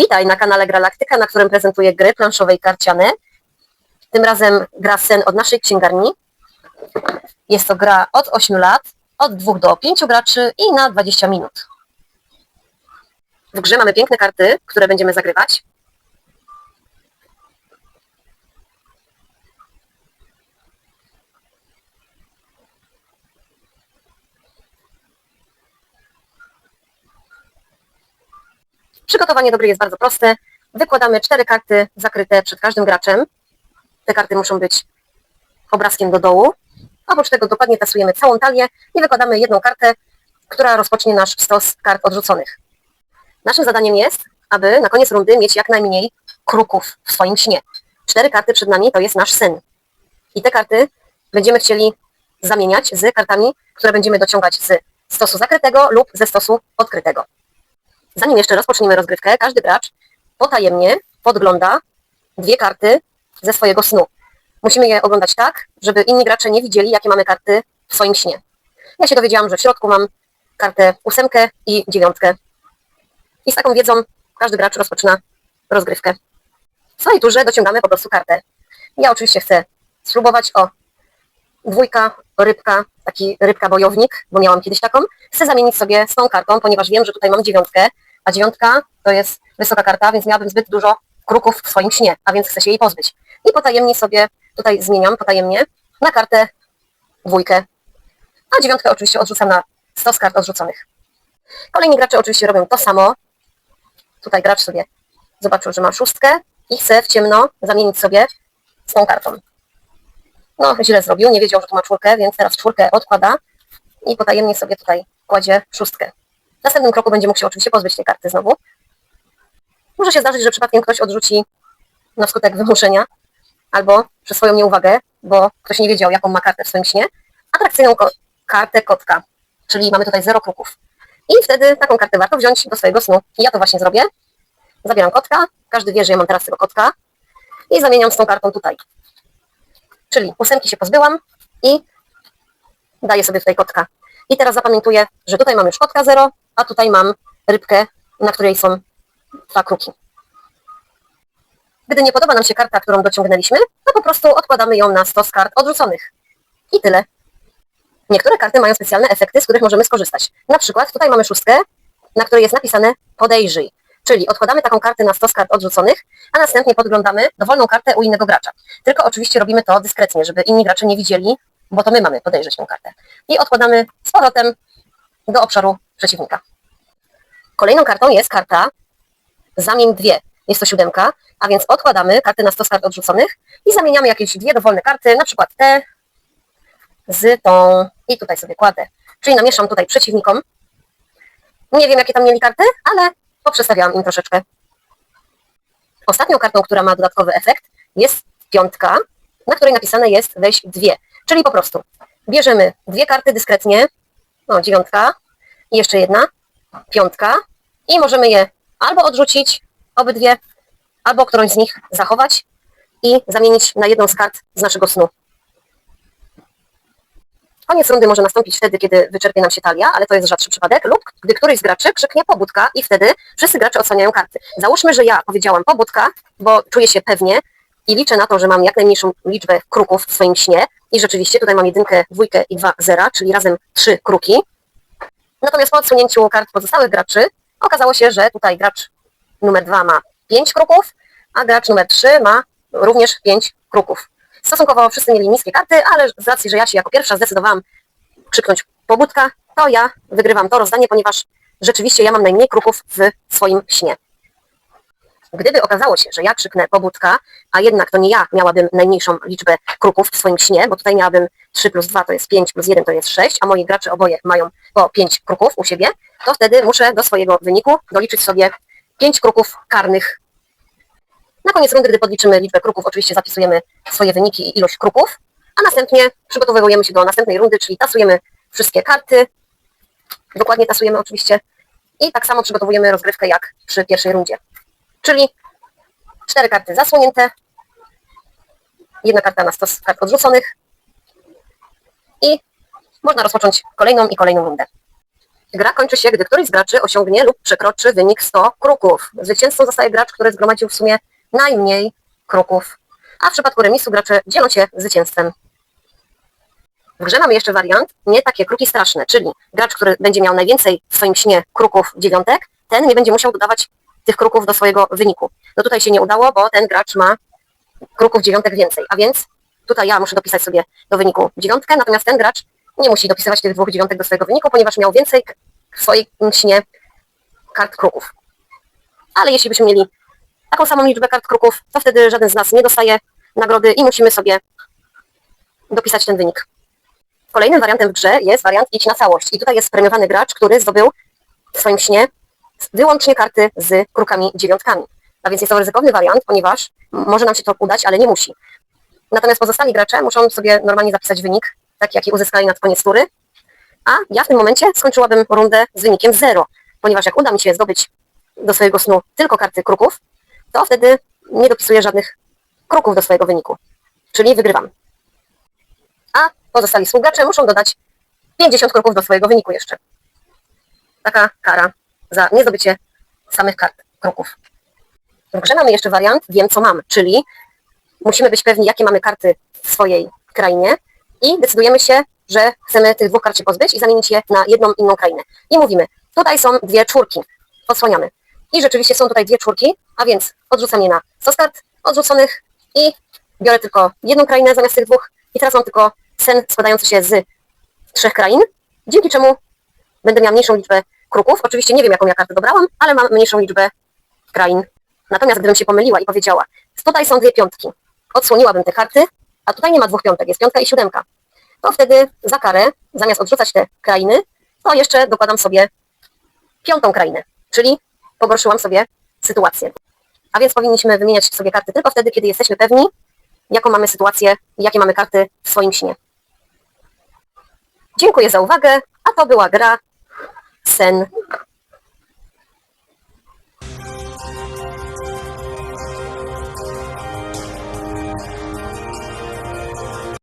Witaj na kanale Gralaktyka, na którym prezentuję gry planszowe i. Tym razem gra Sen od naszej księgarni. Jest to gra od 8 lat, od 2 do 5 graczy i na 20 minut. W grze mamy piękne karty, które będziemy zagrywać. Przygotowanie do gry jest bardzo proste. Wykładamy cztery karty zakryte przed każdym graczem. Te karty muszą być obrazkiem do dołu. Oprócz tego dokładnie tasujemy całą talię i wykładamy jedną kartę, która rozpocznie nasz stos kart odrzuconych. Naszym zadaniem jest, aby na koniec rundy mieć jak najmniej kruków w swoim śnie. Cztery karty przed nami to jest nasz sen. I te karty będziemy chcieli zamieniać z kartami, które będziemy dociągać z stosu zakrytego lub ze stosu odkrytego. Zanim jeszcze rozpoczniemy rozgrywkę, każdy gracz potajemnie podgląda dwie karty ze swojego snu. Musimy je oglądać tak, żeby inni gracze nie widzieli, jakie mamy karty w swoim śnie. Ja się dowiedziałam, że w środku mam kartę ósemkę i dziewiątkę. I z taką wiedzą każdy gracz rozpoczyna rozgrywkę. W swojej turze dociągamy po prostu kartę. Ja oczywiście chcę spróbować o dwójka, rybka, taki rybka bojownik, bo miałam kiedyś taką. Chcę zamienić sobie z tą kartą, ponieważ wiem, że tutaj mam dziewiątkę, a dziewiątka to jest wysoka karta, więc miałabym zbyt dużo kruków w swoim śnie, a więc chcę się jej pozbyć. I potajemnie sobie tutaj zmieniam, potajemnie, na kartę dwójkę, a dziewiątkę oczywiście odrzucam na stos kart odrzuconych. Kolejni gracze oczywiście robią to samo. Tutaj gracz sobie zobaczył, że ma szóstkę i chce w ciemno zamienić sobie z tą kartą. No, źle zrobił, nie wiedział, że tu ma czwórkę, więc teraz czwórkę odkłada i potajemnie sobie tutaj kładzie szóstkę. W następnym kroku będzie mógł się oczywiście pozbyć tej karty znowu. Może się zdarzyć, że przypadkiem ktoś odrzuci na skutek wymuszenia albo przez swoją nieuwagę, bo ktoś nie wiedział, jaką ma kartę w swoim śnie, atrakcyjną ko- kartę kotka, czyli mamy tutaj zero kruków. I wtedy taką kartę warto wziąć do swojego snu. I ja to właśnie zrobię. Zabieram kotka, każdy wie, że ja mam teraz tego kotka i zamieniam z tą kartą tutaj. Czyli ósemki się pozbyłam i daję sobie tutaj kotka. I teraz zapamiętuję, że tutaj mam już kotka 0, a tutaj mam rybkę, na której są dwa kruki. Gdy nie podoba nam się karta, którą dociągnęliśmy, to po prostu odkładamy ją na stos kart odrzuconych. I tyle. Niektóre karty mają specjalne efekty, z których możemy skorzystać. Na przykład tutaj mamy szóstkę, na której jest napisane podejrzyj. Czyli odkładamy taką kartę na stos kart odrzuconych, a następnie podglądamy dowolną kartę u innego gracza. Tylko oczywiście robimy to dyskretnie, żeby inni gracze nie widzieli, bo to my mamy podejrzeć tę kartę. I odkładamy z powrotem do obszaru przeciwnika. Kolejną kartą jest karta zamień dwie. Jest to siódemka, a więc odkładamy karty na stos kart odrzuconych i zamieniamy jakieś dwie dowolne karty, na przykład te z tą i tutaj sobie kładę. Czyli namieszam tutaj przeciwnikom. Nie wiem, jakie tam mieli karty, ale poprzestawiałam im troszeczkę. Ostatnią kartą, która ma dodatkowy efekt, jest piątka, na której napisane jest weź dwie. Czyli po prostu bierzemy dwie karty dyskretnie, no dziewiątka i jeszcze jedna, piątka i możemy je albo odrzucić, obydwie, albo którąś z nich zachować i zamienić na jedną z kart z naszego snu. Koniec rundy może nastąpić wtedy, kiedy wyczerpie nam się talia, ale to jest rzadszy przypadek, lub gdy któryś z graczy krzyknie pobudka i wtedy wszyscy gracze odsłaniają karty. Załóżmy, że ja powiedziałam pobudka, bo czuję się pewnie i liczę na to, że mam jak najmniejszą liczbę kruków w swoim śnie i rzeczywiście tutaj mam jedynkę, dwójkę i dwa zera, czyli razem trzy kruki. Natomiast po odsunięciu kart pozostałych graczy okazało się, że tutaj gracz numer dwa ma pięć kruków, a gracz numer trzy ma również pięć kruków. Stosunkowo wszyscy mieli niskie karty, ale z racji, że ja się jako pierwsza zdecydowałam krzyknąć pobudka, to ja wygrywam to rozdanie, ponieważ rzeczywiście ja mam najmniej kruków w swoim śnie. Gdyby okazało się, że ja krzyknę pobudka, a jednak to nie ja miałabym najmniejszą liczbę kruków w swoim śnie, bo tutaj miałabym 3 plus 2 to jest 5 plus 1 to jest 6, a moi gracze oboje mają po 5 kruków u siebie, to wtedy muszę do swojego wyniku doliczyć sobie 5 kruków karnych. Na koniec rundy, gdy podliczymy liczbę kruków, oczywiście zapisujemy swoje wyniki i ilość kruków, a następnie przygotowujemy się do następnej rundy, czyli tasujemy wszystkie karty, dokładnie tasujemy oczywiście i tak samo przygotowujemy rozgrywkę jak przy pierwszej rundzie. Czyli cztery karty zasłonięte, jedna karta na stos kart odrzuconych i można rozpocząć kolejną i kolejną rundę. Gra kończy się, gdy któryś z graczy osiągnie lub przekroczy wynik 100 kruków. Zwycięzcą zostaje gracz, który zgromadził w sumie najmniej kruków. A w przypadku remisu gracze dzielą się zwycięstwem. W grze mamy jeszcze wariant, nie takie kruki straszne, czyli gracz, który będzie miał najwięcej w swoim śnie kruków dziewiątek, ten nie będzie musiał dodawać tych kruków do swojego wyniku. No tutaj się nie udało, bo ten gracz ma kruków dziewiątek więcej, a więc tutaj ja muszę dopisać sobie do wyniku dziewiątkę, natomiast ten gracz nie musi dopisywać tych dwóch dziewiątek do swojego wyniku, ponieważ miał więcej w swoim śnie kart kruków. Ale jeśli byśmy mieli taką samą liczbę kart kruków, to wtedy żaden z nas nie dostaje nagrody i musimy sobie dopisać ten wynik. Kolejnym wariantem w grze jest wariant idź na całość. I tutaj jest premiowany gracz, który zdobył w swoim śnie wyłącznie karty z krukami dziewiątkami. A więc jest to ryzykowny wariant, ponieważ może nam się to udać, ale nie musi. Natomiast pozostali gracze muszą sobie normalnie zapisać wynik, taki jaki uzyskali na koniec tury. A ja w tym momencie skończyłabym rundę z wynikiem 0, ponieważ jak uda mi się zdobyć do swojego snu tylko karty kruków, to wtedy nie dopisuję żadnych kruków do swojego wyniku. Czyli wygrywam. A pozostali współgracze muszą dodać 50 kruków do swojego wyniku jeszcze. Taka kara za niezdobycie samych kart kruków. W grze mamy jeszcze wariant wiem co mam, czyli musimy być pewni jakie mamy karty w swojej krainie i decydujemy się, że chcemy tych dwóch kart się pozbyć i zamienić je na jedną inną krainę. I mówimy, tutaj są dwie czwórki, odsłaniamy. I rzeczywiście są tutaj dwie czwórki, a więc odrzucam je na 100 kart odrzuconych i biorę tylko jedną krainę zamiast tych dwóch i teraz mam tylko sen składający się z trzech krain, dzięki czemu będę miała mniejszą liczbę kruków. Oczywiście nie wiem, jaką ja kartę dobrałam, ale mam mniejszą liczbę krain. Natomiast gdybym się pomyliła i powiedziała, tutaj są dwie piątki, odsłoniłabym te karty, a tutaj nie ma dwóch piątek, jest piątka i siódemka, to wtedy za karę, zamiast odrzucać te krainy, to jeszcze dokładam sobie piątą krainę, czyli pogorszyłam sobie sytuację. A więc powinniśmy wymieniać sobie karty tylko wtedy, kiedy jesteśmy pewni, jaką mamy sytuację i jakie mamy karty w swoim śnie. Dziękuję za uwagę, a to była gra Sen